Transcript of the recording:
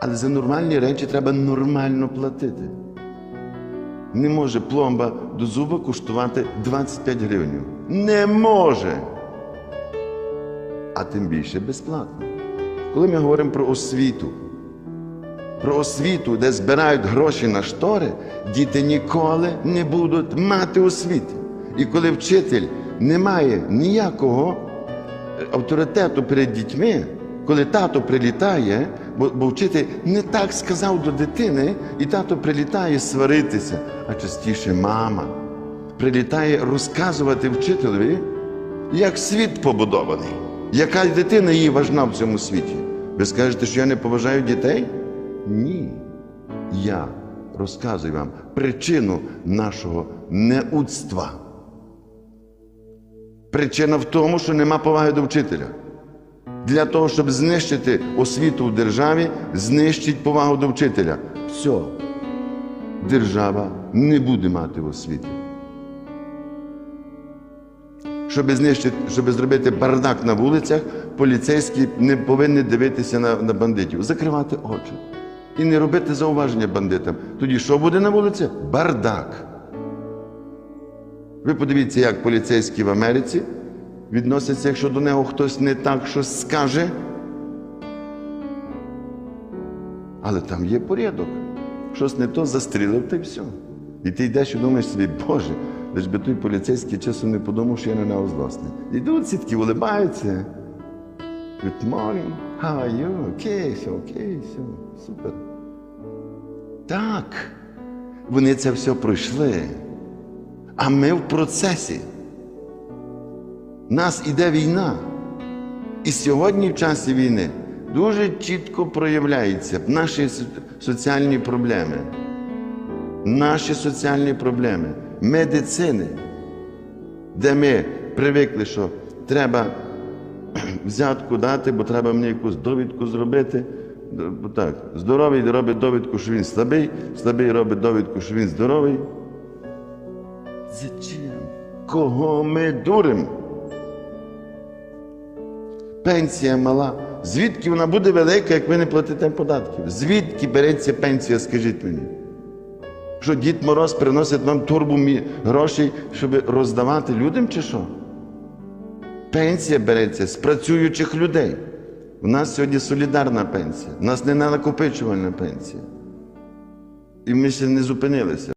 Але за нормальні речі треба нормально платити. Не може пломба до зуба коштувати 25 гривень. Не може. А тим більше безплатно. Коли ми говоримо про освіту, про освіту, де збирають гроші на штори, діти ніколи не будуть мати освіти. І коли вчитель не має ніякого е, авторитету перед дітьми, коли тато прилітає, бо, бо вчитель не так сказав до дитини, і тато прилітає сваритися, а частіше мама прилітає розказувати вчителеві, як світ побудований, яка дитина їй важна в цьому світі. Ви скажете, що я не поважаю дітей? Ні. Я розказую вам причину нашого неудства. Причина в тому, що нема поваги до вчителя. Для того, щоб знищити освіту в державі, знищить повагу до вчителя. Все. Держава не буде мати освіти. Щоб знищити, щоб зробити бардак на вулицях, поліцейські не повинні дивитися на, на бандитів, закривати очі і не робити зауваження бандитам. Тоді що буде на вулиці? Бардак. Ви подивіться, як поліцейські в Америці відносяться, якщо до нього хтось не так щось скаже. Але там є порядок. Щось не то застрілив, та й все. І ти йдеш і думаєш собі, Боже, лиш би той поліцейський часом не подумав, що я на нього. Йдуть сітки, улибаються. Good morning, how are you? Окей, все, окей, все, супер. Так, вони це все пройшли. А ми в процесі. Нас іде війна. І сьогодні, в часі війни, дуже чітко проявляються наші соціальні проблеми. Наші соціальні проблеми, медицини, де ми привикли, що треба взятку дати, бо треба мені якусь довідку зробити. Так, здоровий робить довідку, що він слабий, слабий робить довідку, що він здоровий. Зачем? Кого ми дуримо? Пенсія мала. Звідки вона буде велика, як ви не платите податків? Звідки береться пенсія, скажіть мені? Що Дід Мороз приносить вам турбу грошей, щоб роздавати людям чи що? Пенсія береться з працюючих людей. У нас сьогодні солідарна пенсія, у нас не накопичувальна пенсія. І ми ще не зупинилися.